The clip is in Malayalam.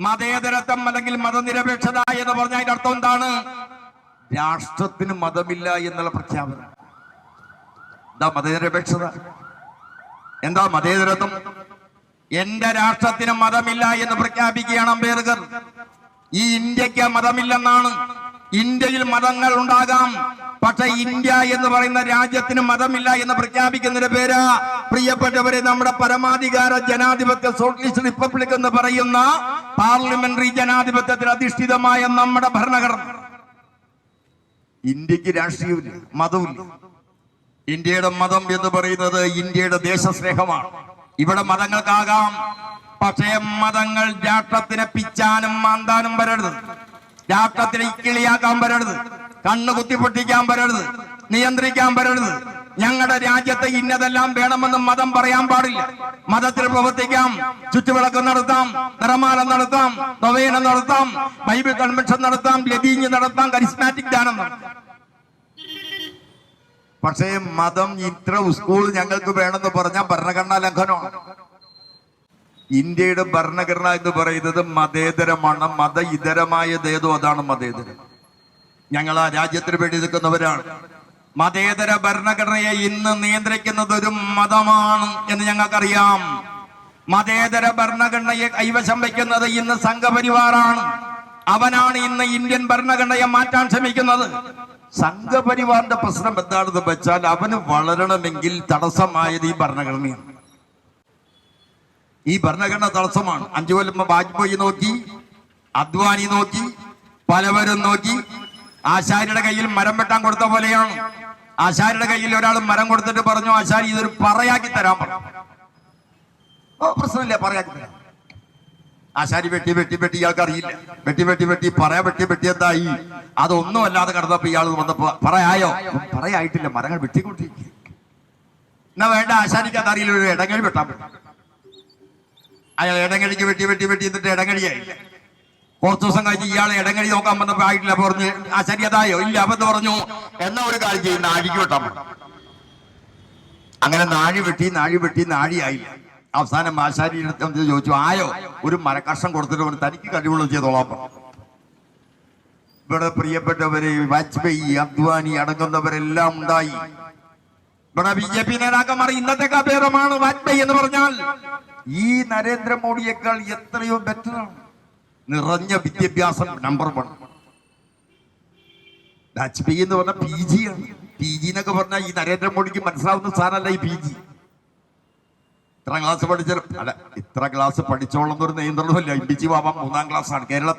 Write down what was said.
മതേതരത്വം അല്ലെങ്കിൽ മതനിരപേക്ഷത എന്ന് പറഞ്ഞ അതിന്റെ അർത്ഥം എന്താണ്? രാഷ്ട്രത്തിന് മതമില്ല എന്നുള്ള പ്രഖ്യാപനം. എന്താ മതനിരപേക്ഷത. എന്താ മതേതരത്വം? എന്റെ രാഷ്ട്രത്തിന് മതമില്ല എന്ന് പ്രഖ്യാപിക്കുകയാണ് അംബേദ്കർ. ഈ ഇന്ത്യയ്ക്ക് മതമില്ലെന്നാണ്. ഇന്ത്യയിൽ മതങ്ങൾ ഉണ്ടാകാം. പക്ഷെ ഇന്ത്യ എന്ന് പറയുന്ന രാജ്യത്തിന് മതമില്ല എന്ന് പ്രഖ്യാപിക്കുന്നതിന്റെ പേര് പ്രിയപ്പെട്ടവരെ നമ്മുടെ പരമാധികാര ജനാധിപത്യ സോഷ്യലിസ്റ്റ് റിപ്പബ്ലിക് എന്ന് പറയുന്ന പാർലമെന്ററി ജനാധിപത്യത്തിൽ അധിഷ്ഠിതമായ നമ്മുടെ ഭരണഘടന. ഇന്ത്യയ്ക്ക് രാഷ്ട്രീയമില്ല മതമില്ല ഇന്ത്യയുടെ മതം എന്ന് പറയുന്നത് ഇന്ത്യയുടെ ദേശസ്നേഹമാണ്. ഇവിടെ മതങ്ങൾക്കാകാം പക്ഷേ മതങ്ങൾ രാഷ്ട്രത്തിനെ പിച്ചാനും മാന്താനും വരരുത്. രാഷ്ട്രത്തിനെ ഇക്കിളിയാക്കാൻ വരരുത്. കണ്ണു കുത്തിപ്പൊട്ടിക്കാൻ വരരുത് നിയന്ത്രിക്കാൻ വരരുത് ഞങ്ങളുടെ രാജ്യത്തെ ഇന്നതെല്ലാം വേണമെന്ന് മതം പറയാൻ പാടില്ല. മതത്തിൽ പ്രവർത്തിക്കാം. ചുറ്റുവിളക്ക് നടത്താം. നിറമാല നടത്താം. നൊവേന നടത്താം. ബൈബിൾ കൺവെൻഷൻ നടത്താം. ലതീഞ്ഞ് നടത്താം. കരിസ്മാറ്റിക് ദാനം നടത്താം. പക്ഷേ മതം ഇത്ര സ്കൂൾ ഞങ്ങൾക്ക് വേണമെന്ന് പറഞ്ഞാൽ ഭരണഘടനാ ലംഘനമാണ്. ഇന്ത്യയുടെ ഭരണഘടന എന്ന് പറയുന്നത് മതേതരമാണ്. മത ഇതരമായതേതോ അതാണ് മതേതരം. ഞങ്ങൾ ആ രാജ്യത്തിന് വേണ്ടി നിൽക്കുന്നവരാണ്. മതേതര ഭരണഘടനയെ ഇന്ന് നിയന്ത്രിക്കുന്നത് ഒരു മതമാണ് എന്ന് ഞങ്ങൾക്കറിയാം. മതേതര ഭരണഘടനയെ കൈവശം വയ്ക്കുന്നത് ഇന്ന് സംഘപരിവാറാണ്. അവനാണ് ഇന്ന് ഇന്ത്യൻ ഭരണഘടനയെ മാറ്റാൻ ശ്രമിക്കുന്നത്. സംഘപരിവാറിന്റെ പ്രശ്നം എന്താണെന്ന് വെച്ചാൽ അവന് വളരണമെങ്കിൽ തടസ്സമായത് ഈ ഭരണഘടനയാണ്. ഈ ഭരണഘടന തടസ്സമാണ്. അഞ്ചു കൊല്ലം വാജ്പേയി നോക്കി അദ്വാനി നോക്കി പലവരും നോക്കി ആശാരിയുടെ കയ്യിൽ മരം വെട്ടാൻ കൊടുത്ത പോലെയാണ്. ആശാരിയുടെ കയ്യിൽ ഒരാൾ മരം കൊടുത്തിട്ട് പറഞ്ഞു ആശാരി ഇതൊരു പറയാക്കി തരാൻ പറഞ്ഞു. ഓ പ്രശ്നമില്ല പറയാക്കി തരാം. ആശാരി വെട്ടി വെട്ടി വെട്ടി ഇയാൾക്ക് അറിയില്ല. വെട്ടി വെട്ടി വെട്ടി പറയാ വെട്ടി വെട്ടി എന്തായി? അതൊന്നും അല്ലാതെ കിടന്നപ്പോ ഇയാൾ വന്നപ്പോ പറയായോ? പറയായിട്ടില്ല മരങ്ങൾ വെട്ടിക്കൊണ്ടിരിക്കുക എന്നാ വേണ്ട ആശാരിക്ക് അതറിയില്ല ഒരു ഇടങ്ങഴി വെട്ടാൻ പറ്റും. അയാൾ ഇടങ്ങഴിക്ക് വെട്ടി വെട്ടി വെട്ടി എന്നിട്ട് ഇടങ്ങഴിയായി. കുറച്ചു ദിവസം കഴിഞ്ഞ് ഇയാളെ ഇടങ്ങഴി നോക്കാൻ വന്നപ്പോ ആയിട്ടില്ല പറഞ്ഞ് ആ ശരിയതായോ ഇല്ല അപ്പൊ പറഞ്ഞു എന്നാ ഒരു കാര്യം ചെയ്യും നാഴിക്ക് വെട്ടാൻ പറ്റും അങ്ങനെ നാഴി വെട്ടി നാഴി വെട്ടി നാഴിയായില്ല. അവസാനം ആശാരിയുടെ ചോദിച്ചു ആയോ ഒരു മരക്കഷ്ണം കൊടുത്തിട്ട് പറഞ്ഞു തനിക്ക് കഴിവുള്ളത് ചെയ്തോളാം ഇവിടെ പ്രിയപ്പെട്ടവരെ വാജ്പേയി അദ്വാനി അടങ്ങുന്നവരെല്ലാം ഉണ്ടായി. ഇവിടെ ബി ജെ പി നേതാക്കന്മാർ ഇന്നത്തെ ഭേദമാണ് വാജ്പേയി എന്ന് പറഞ്ഞാൽ ഈ നരേന്ദ്രമോദിയേക്കാൾ എത്രയോ ബെറ്ററാണ് നിറഞ്ഞ വിദ്യാഭ്യാസം നമ്പർ വൺ വാജ്പേയി എന്ന് പറഞ്ഞാൽ പി ജി ആണ്. പി ജി എന്നൊക്കെ പറഞ്ഞാൽ ഈ നരേന്ദ്രമോദിക്ക് മനസ്സിലാവുന്ന സാധനമല്ല ഈ പി ജി ഇത്ര ക്ലാസ് പഠിച്ചാലും അല്ല ഇത്ര ക്ലാസ് പഠിച്ചോളം എന്നൊരു നിയന്ത്രണമില്ല എം പി ജി ബാബ മൂന്നാം ക്ലാസ് ആണ്. കേരളത്തിൽ